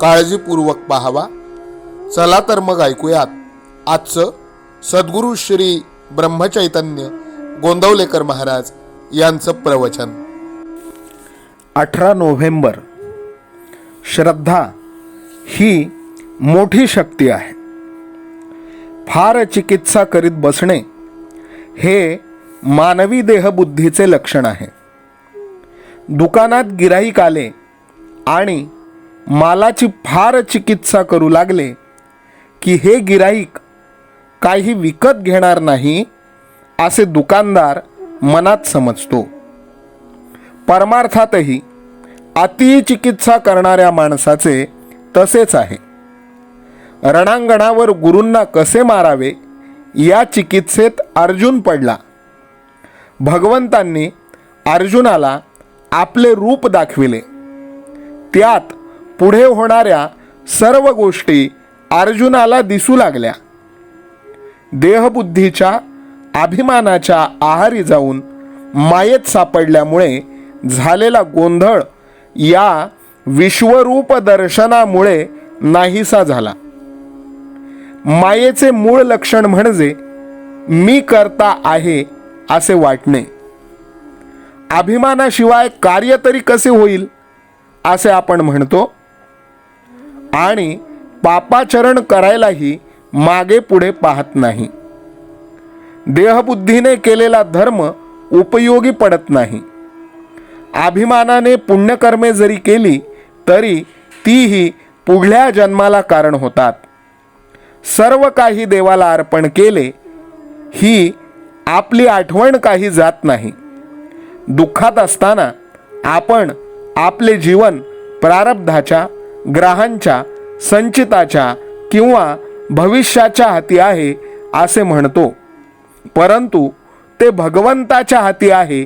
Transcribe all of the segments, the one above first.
काळजीपूर्वक पाहावा. चला तर मग ऐकूयात. आजचं सद्गुरू श्री ब्रह्मचैतन्य गोंदवलेकर महाराज यांचं प्रवचन. अठरा नोव्हेंबर. श्रद्धा ही मोठी शक्ती आहे. फार चिकित्सा करीत बसणे हे मानवी देहबुद्धीचे लक्षण आहे. दुकानात गिराईक आले आणि मालाची फार चिकित्सा करू लागले की हे गिराईक काही विकत घेणार नाही असे दुकानदार मनात समजतो. परमार्थातही अतिचिकित्सा करणाऱ्या माणसाचे तसेच आहे. रणांगणावर गुरूंना कसे मारावे या चिकित्सेत अर्जुन पडला. भगवंतांनी अर्जुनाला आपले रूप दाखविले. त्यात पुढे होणाऱ्या सर्व गोष्टी अर्जुनाला दिसू लागल्या. देहबुद्धीच्या अभिमानाच्या आहारी जाऊन मायेत सापडल्यामुळे झालेला गोंधळ या विश्वरूप दर्शनामुळे नाहीसा झाला. मायेचे मूळ लक्षण म्हणजे मी करता आहे असे वाटणे. अभिमानाशिवाय कार्य तरी कसे होईल असे आपण म्हणतो. आणि पापाचरण करायलाही मागे पुढे पाहत नाही. देहबुद्धीने केलेला धर्म उपयोगी पडत नाही. अभिमानाने पुण्यकर्मे जरी केली तरी तीही पुढल्या जन्माला कारण होतात. सर्व काही देवाला अर्पण केले ही आपली आठवण काही जात नाही. दुःखात असताना आपण आपले जीवन प्रारब्धाच्या ग्रहांच्या संचिताच्या किंवा भविष्याच्या हाती आहे असे म्हणतो. परंतु ते भगवंताच्या हाती आहे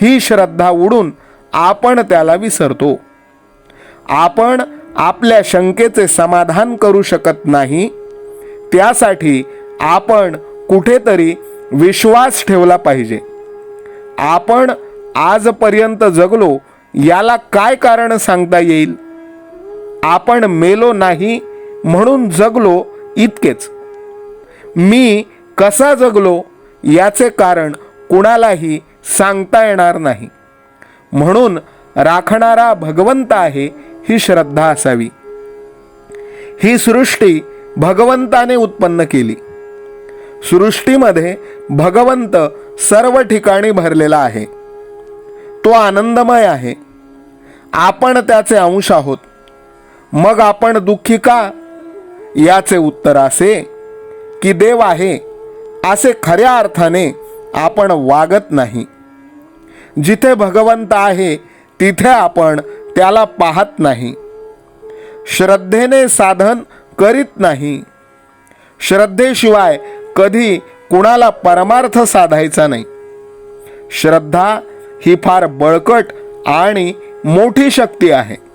ही श्रद्धा उडून आपण त्याला विसरतो. आपण आपल्या शंकेचे समाधान करू शकत नाही त्यासाठी आपण कुठेतरी विश्वास ठेवला पाहिजे. आपण आजपर्यंत जगलो याला काय कारण सांगता येईल? आपण मेलो नाही म्हणून जगलो इतकेच. मी कसा जगलो याचे कारण कुणालाही सांगता येणार नाही. म्हणून राखणारा भगवंत आहे ही श्रद्धा असावी. ही सृष्टी भगवंताने उत्पन्न केली. सृष्टीमध्ये भगवंत सर्व ठिकाणी भरलेला आहे. तो आनंदमय आहे. आपण त्याचे अंश आहोत. मग आपण दुःखी का? याचे उत्तर असे की देव आहे. असे खऱ्या अर्थाने आपण वागत नाही. जिथे भगवंत आहे तिथे आपण त्याला पाहत नाही. श्रद्धेने साधन करीत नाही. श्रद्धेशिवाय कधी कुणाला परमार्थ साधायचा नाही. श्रद्धा ही फार बळकट आणि मोठी शक्ती आहे.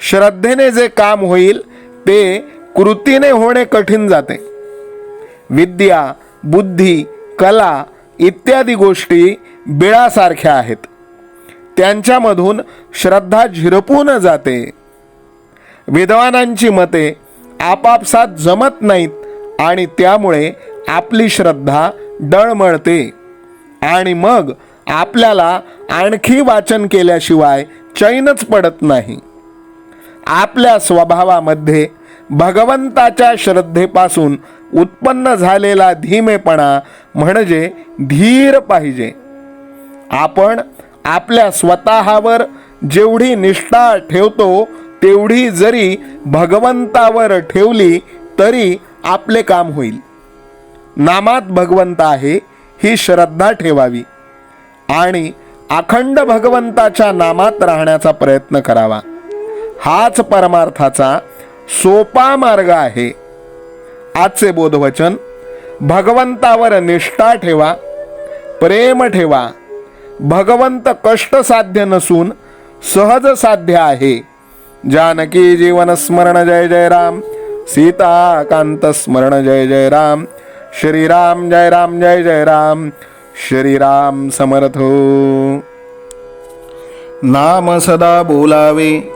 श्रद्धेने जे काम होईल ते कृतीने होणे कठीण जाते. विद्या बुद्धी कला इत्यादी गोष्टी बिळासारख्या आहेत. त्यांच्यामधून श्रद्धा झिरपून जाते. विद्वानांची मते आपापसात जमत नाहीत आणि त्यामुळे आपली श्रद्धा डळमळते आणि मग आपल्याला आणखी वाचन केल्याशिवाय चैनच पडत नाही. आपल्या स्वभावामध्ये भगवंताच्या श्रद्धेपासून उत्पन्न झालेला धीमेपणा म्हणजे धीर पाहिजे. आपण आपल्या स्वतःवर जेवढी निष्ठा ठेवतो तेवढी जरी भगवंतावर ठेवली तरी आपले काम होईल. नामात भगवंत आहे ही श्रद्धा ठेवावी आणि अखंड भगवंताच्या नामात राहण्याचा प्रयत्न करावा. हाच परमार्थाचा सोपा मार्ग आहे. आजचे बोधवचन भगवंतावर निष्ठा ठेवा प्रेम ठेवा. भगवंत कष्ट साध्य नसून सहज साध्य आहे. जानकी जीवन स्मरण जय जय राम. सीता कांत स्मरण जय जय राम. श्रीराम जय राम जय जय राम. श्रीराम समर्थ हो. नाम सदा बोलावे.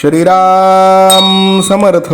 श्रीराम समर्थ।